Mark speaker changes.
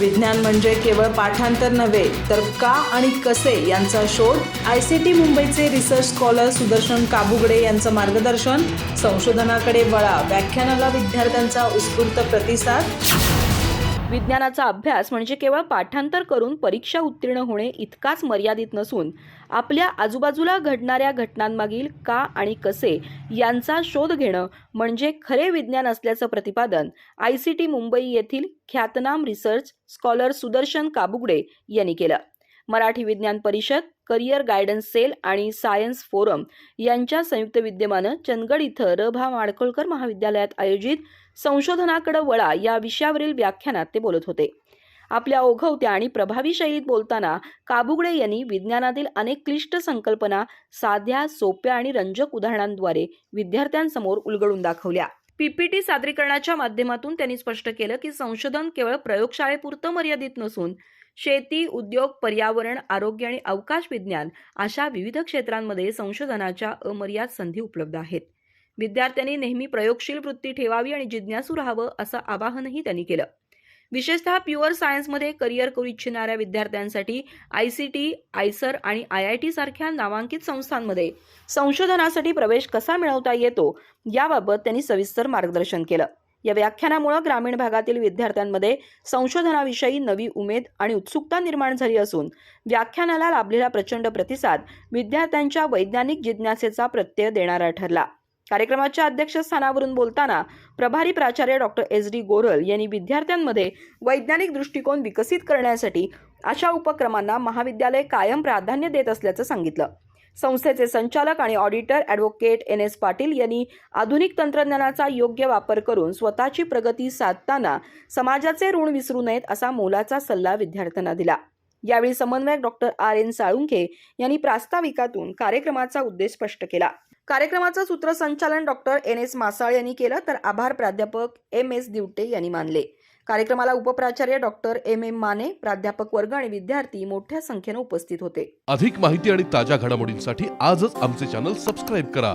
Speaker 1: विज्ञान म्हणजे केवळ पाठांतर नव्हे तर का आणि कसे यांचा शोध आय सी टी मुंबईचे रिसर्च स्कॉलर सुदर्शन काबुगडे यांचं मार्गदर्शन संशोधनाकडे वळा. व्याख्यानाला विद्यार्थ्यांचा उत्स्फूर्त प्रतिसाद
Speaker 2: विज्ञानाचा अभ्यास म्हणजे केवळ पाठांतर करून परीक्षा उत्तीर्ण होणे इतकाच मर्यादित नसून आपल्या आजूबाजूला घडणाऱ्या घटनांमागील का आणि कसे यांचा शोध घेणं म्हणजे खरे विज्ञान असल्याचं प्रतिपादन आय सी टी मुंबई येथील ख्यातनाम रिसर्च स्कॉलर सुदर्शन काबुगडे यांनी केलं. मराठी विज्ञान परिषद करिअर गायडन्स सेल आणि सायन्स फोरम यांच्या संयुक्त विद्यमानं चंदगड इथं र भा माडखोलकर महाविद्यालयात आयोजित संशोधनाकडं वळा या विषयावरील व्याख्यानात ते बोलत होते. आपल्या ओघवत्या आणि प्रभावी शैलीत बोलताना काबुगडे यांनी विज्ञानातील अनेक क्लिष्ट संकल्पना साध्या सोप्या आणि रंजक उदाहरणांद्वारे विद्यार्थ्यांसमोर उलगडून दाखवल्या. पीपीटी सादरीकरणाच्या माध्यमातून त्यांनी स्पष्ट केलं की संशोधन केवळ प्रयोगशाळेपुरतं मर्यादित नसून शेती उद्योग पर्यावरण आरोग्य आणि अवकाश विज्ञान अशा विविध क्षेत्रांमध्ये संशोधनाच्या अमर्याद संधी उपलब्ध आहेत. विद्यार्थ्यांनी नेहमी प्रयोगशील वृत्ती ठेवावी आणि जिज्ञासू राहावं असं आवाहनही त्यांनी केलं. विशेषतः प्युअर सायन्समध्ये करिअर करू इच्छिणाऱ्या विद्यार्थ्यांसाठी आय सी टी आयसर आणि आय आय टी सारख्या नामांकित संस्थांमध्ये संशोधनासाठी प्रवेश कसा मिळवता येतो याबाबत त्यांनी सविस्तर मार्गदर्शन केलं. या व्याख्यानामुळे ग्रामीण भागातील विद्यार्थ्यांमध्ये संशोधनाविषयी नवी उमेद आणि उत्सुकता निर्माण झाली असून व्याख्यानाला लाभलेला प्रचंड प्रतिसाद विद्यार्थ्यांच्या वैज्ञानिक जिज्ञासेचा प्रत्यय देणारा ठरला. कार्यक्रमाच्या अध्यक्षस्थानावरून बोलताना प्रभारी प्राचार्य डॉक्टर एस डी गोरल यांनी विद्यार्थ्यांमध्ये वैज्ञानिक दृष्टिकोन विकसित करण्यासाठी अशा उपक्रमांना महाविद्यालय कायम प्राधान्य देत असल्याचं सांगितलं. संस्थेचे संचालक आणि auditor advocate N S Patil यांनी आधुनिक तंत्रज्ञानाचा योग्य वापर करून स्वतःची प्रगती साधताना समाजाचे ऋण विसरू नयेत असा मोलाचा सल्ला विद्यार्थ्यांना दिला. यावेळी समन्वयक डॉक्टर आर एन साळुंखे यांनी प्रास्ताविकातून कार्यक्रमाचा उद्देश स्पष्ट केला. कार्यक्रमाचं सूत्रसंचालन डॉक्टर एन एस मासाळ यांनी केलं तर आभार प्राध्यापक एम एस दिवटे यांनी मानले. कार्यक्रमाला उपप्राचार्य डॉक्टर एम एम माने प्राध्यापक वर्ग आणि विद्यार्थी मोठ्या संख्येने उपस्थित होते.
Speaker 3: अधिक माहिती आणि ताज्या घडामोडींसाठी आजच आमचे चॅनल सबस्क्राईब करा.